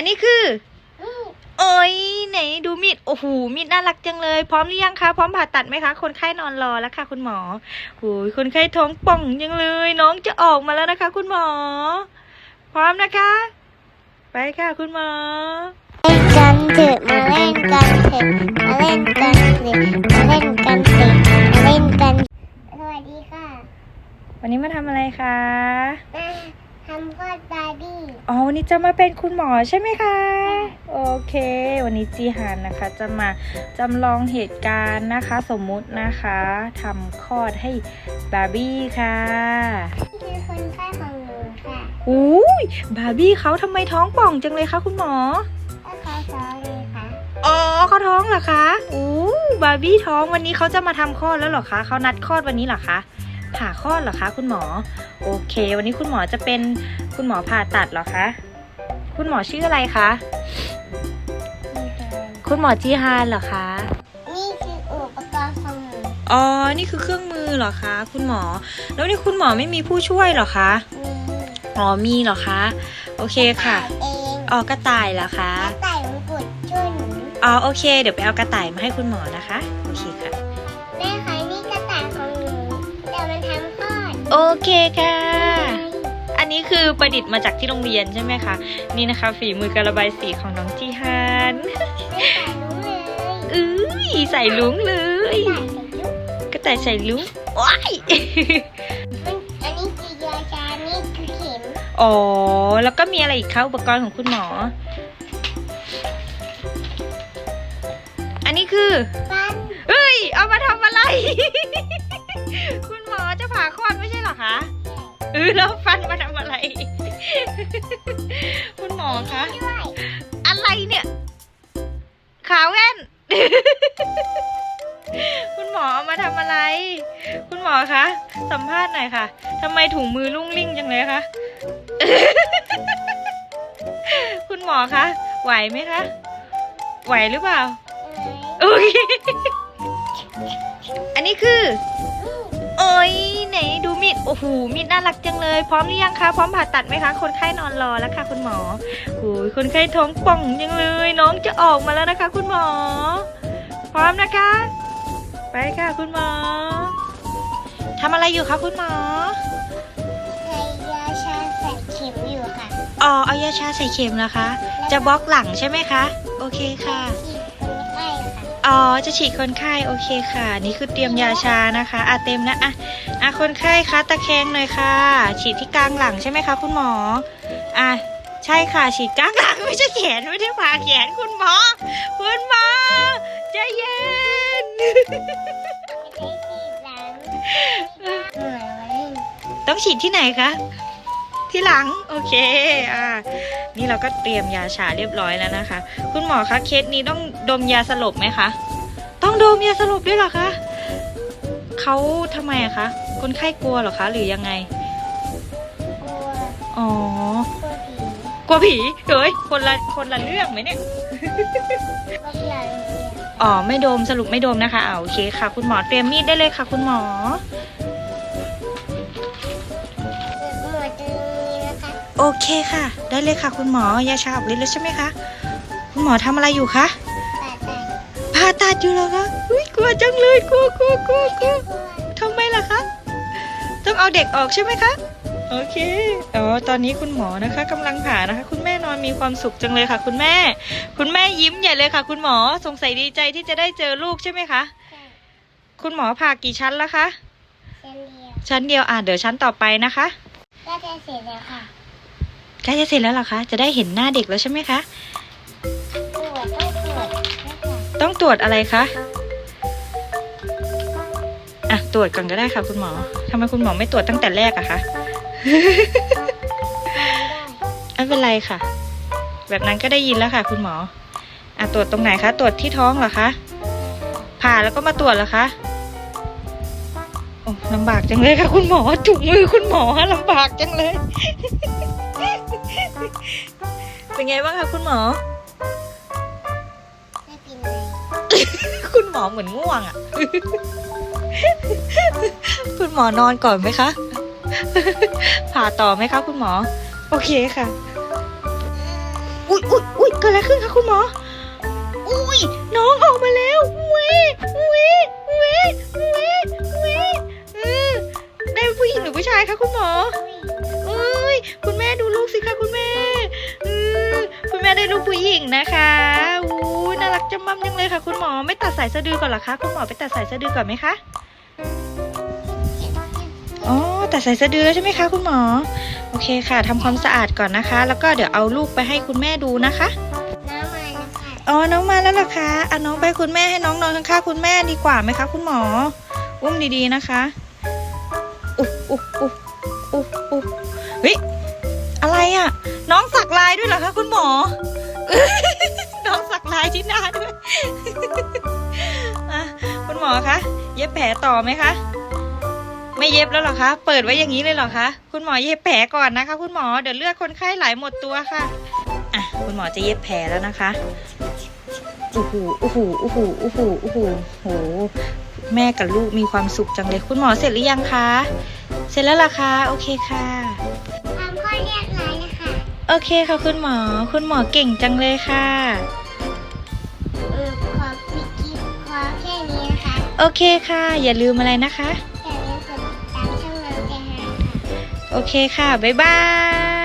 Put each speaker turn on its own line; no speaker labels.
อันนี้คือ โอ้ยไหนดูมีด โอ้โห มีดน่ารักจังเลย พร้อมหรือยังคะ พร้อมผ่าตัดไหมคะ คนไข้นอนรอแล้วค่ะ คุณหมอโอ้ยคนไข้ท้องป่องจังเลย น้องจะออกมาแล้วนะคะ คุณหมอ พร้อมนะคะ ไปค่ะ คุณหมอ
เล่นกันเถอะมาเล่นกันเถอะมาเล่นกันเถอะมาเล่นกันเถอะมาเล่นกัน สวัสดีค่ะ
วันนี้มาทำอะไรคะ
มา ทำคลอดบาร์บี้
อ๋อวันนี้จะมาเป็นคุณหมอใช่ไหมคะ โอเค วันนี้จีฮันนะคะ จะมาจำลองเหตุการณ์นะคะ สมมุตินะคะทำคลอดให้บาร์บี้ค่ะ
นี่คือคนไข้ของหนูค่ะ
อุ้ยบาร์บี้เขาทำไมท้องป่องจังเลยคะคุณหมอ
ก็เขาสอนเลยค่ะ
อ๋อเขาท้องเหรอคะอู้บาร์บี้ท้องวันนี้เขาจะมาทำคลอดแล้วเหรอคะเขานัดคลอดวันนี้เหรอคะ ผ่าคลอดเหรอคะ คุณหมอ โอเค วันนี้คุณหมอจะเป็นคุณหมอผ่าตัดเหรอคะ คุณหมอชื่ออะไรคะ คุณหมอจีฮานเหรอคะ
นี่คืออุปกรณ์ของหนู
อ๋อ นี่คือเครื่องมือเหรอคะ คุณหมอ แล้วนี่คุณหมอไม่มีผู้ช่วยเหรอคะ
มี
อ๋อ มีเหรอคะ โอเคค่ะ
ถ่ายเอง
อ๋อกระต่ายเหรอคะ
กระต่ายมงกุฎช่วยหนู
อ๋อ โอเค เดี๋ยวไปเอากระต่ายมาให้คุณหมอนะคะ โอเคค่ะ เคค่ะ อันนี้คือประดิษฐ์มาจากที่โรงเรียนใช่ไหมคะ นี่นะคะ ฝีมือการระบายสีของน้องจีฮัน
ไม่ใส่รู้เลย
เอ้ยใส่ลุงเลย
กระต่ายใส่ยุก
กระต่ายใส่ลุงว้าย
มันอันนี้คือยาชานี่คือเข็ม
อ๋อ แล้วก็มีอะไรอีกคะอุปกรณ์ของคุณหมอ อันนี้คือ
ฟัน
เฮ้ย เอามาทำอะไร คุณ หมอจะผ่าคลอดไม่ใช่เหรอคะเออแล้วฟันมาทำอะไร คุณหมอคะ
ด้วย
อะไรเนี่ย ขาแว่น คุณหมอเอามาทำอะไร คุณหมอคะ สัมภาษณ์หน่อยค่ะทำไมถุงมือลุ่งลิ่งจังเลยคะ คุณหมอคะ ไหวไหมคะ ไหวหรือเปล่าโอเค อันนี้คือ โอ้ยไหนดูมีดโอ้โหมีดน่ารักจังเลย พร้อมหรือยังคะพร้อมผ่าตัดไหมคะคนไข้นอนรอแล้วค่ะ คุณหมอโอ้ยคนไข้ท้องป่องจังเลย น้องจะออกมาแล้วนะคะ คุณหมอ พร้อมนะคะ ไปค่ะ คุณหมอทำอะไรอยู่คะคุณหมอ
ใส่ยาชาใส่เข็มอยู่ค่ะ
อ๋อเอายาชาใส่เข็มนะคะ จะบล็อกหลังใช่ไหมคะ โอเคค่ะ
ฉีดคนไข้ค่ะ
อ๋อ จะฉีดคนไข้โอเคค่ะ นี่คือเตรียมยาชานะคะอะเต็มนะอะอะคนไข้คะตะแคงหน่อยค่ะ ฉีดที่กลางหลังใช่ไหมคะคุณหมออะใช่ค่ะฉีดกลางหลังไม่ใช่แขนไม่ได้ผ่าแขนคุณหมอคุณหมอใจเย็น
ไม่ได้ฉีดหลังเหมือนมาเล่น
ต้องฉีดที่ไหนคะที่หลังโอเคอ่า นี่เราก็เตรียมยาชาเรียบร้อยแล้วนะคะ คุณหมอคะเคสนี้ต้องดมยาสลบไหมคะ ต้องดมยาสลบด้วยเหรอคะเขาทำไมอะคะคนไข้กลัวเหรอคะ หรือยังไง
กลัว
อ๋อ
กลัวผี
กลัวผีเฮ้ยคนละคนละเรื่องไหมเนี่ย
กลัวผีโรงเรียน
อ๋อไม่ดมสรุปไม่ดมนะคะอ่าโอเคค่ะ คุณหมอเตรียมมีดได้เลยค่ะ คุณหมอ โอเคค่ะ ได้เลยค่ะ คุณหมอยาชาออกฤทธิ์แล้วใช่ไหมคะ คุณหมอทำอะไรอยู่คะ
แต่แต่
ผ่าตัดอยู่เหรอคะอุ้ยกลัวจังเลยกลัวกลัวกลัวกลัว
กลัว
ทำไมล่ะคะ ต้องเอาเด็กออกใช่ไหมคะ โอเคอ๋อตอนนี้คุณหมอนะคะกำลังผ่านะคะ คุณแม่นอนมีความสุขจังเลยค่ะ คุณแม่ คุณแม่ยิ้มใหญ่เลยค่ะ คุณหมอสงสัยดีใจที่จะได้เจอลูกใช่ไหมคะ
แต่
คุณหมอผ่ากี่ชั้นแล้วคะ
เส้นเดียว
ชั้นเดียวอะเดี๋ยวชั้นต่อไปนะคะ
ก็จะเสร็จแล้วค่ะ
ใก ล้จะเสร็จแล้วหรอคะ จะได้เห็นหน้าเด็กแล้วใช่ไหมคะ
ต้องตรวจ
อะไรคะ อะ ตรวจก่อนก็ได้ค่ะคุณหมอทำไมคุณหมอไม่ตรวจตั้งแต่แรกอะคะไม่เป็นไรค่ะ แบบนั้นก็ได้ยินแล้วค่ะ คุณหมอ อะตรวจตรงไหนคะ ตรวจที่ท้องเหรอคะ ผ่าแล้วก็มาตรวจเหรอคะ ลำบากจังเลยค่ะ คุณหมอถุงมือคุณหมอลำบากจังเลย เป็นไงบ้างคะคุณหมอ
ไม่เป็นไร
คุณหมอเหมือนง่วงอะ่ะ คุณหมอนอนก่อนไหมคะ ผ่าต่อไหมคะคุณหมอ โอเคค่ะ อุ๊ยอุ๊ยดอะไรขึ้นคะคุณหมอ อุ้ยน้องออกมาแล้วเว้ยเว้ย คะคุณหมอเอ้ยคุณแม่ดูลูกสิคะคุณแม่เออคุณแม่ได้ลูกผู้หญิงนะคะอู้น่ารักจำมั่มยังเลยค่ะ คุณหมอไม่ตัดสายสะดือก่อนเหรอคะคุณหมอไปตัดสายสะดือก่อนไหมคะอ๋อตัดสายสะดือแล้วใช่ไหมคะ คุณหมอ โอเคค่ะทำความสะอาดก่อนนะคะ แล้วก็เดี๋ยวเอาลูกไปให้คุณแม่ดูนะคะ
น้ำมาแล้วค่ะ
อ๋อน้องมาแล้วเหรอคะอะน้องไปคุณแม่ให้น้องนอนข้างๆคุณแม่ดีกว่าไหมคะ คุณหมอ อุ้มดีๆนะคะ อุ๊อุ๊อุ๊อุ๊เฮ้ยอะไรอะ น้องสักลายด้วยเหรอคะคุณหมอ น้องสักลายที่หน้าด้วยคุณหมอคะเย็บแผลต่อไหมคะไม่เย็บแล้วหรอคะ เปิดไว้อย่างนี้เลยเหรอคะ คุณหมอเย็บแผลก่อนนะคะ คุณหมอ เดี๋ยวเลือดคนไข้ไหลหมดตัวค่ะ อะ คุณหมอจะเย็บแผลแล้วนะคะโอ้โหโอ้โหโอ้โหโอ้โหโอ้โหโห แม่กับลูกมีความสุขจังเลย คุณหมอเสร็จหรือยังคะ เสร็จแล้วล่ะคะ โอเคค่ะ
ทำข้อเรียกร้ายนะคะ
โอเคค่ะคุณหมอ คุณหมอเก่งจังเลยค่ะ
เออขอปิดคลิปขอแค่นี้นะคะ
โอเคค่ะ อย่าลืมอะไรนะคะ
อย่าลืมกดติดตามช่องเราแกหาค่ะ
โอเคค่ะ บ๊ายบาย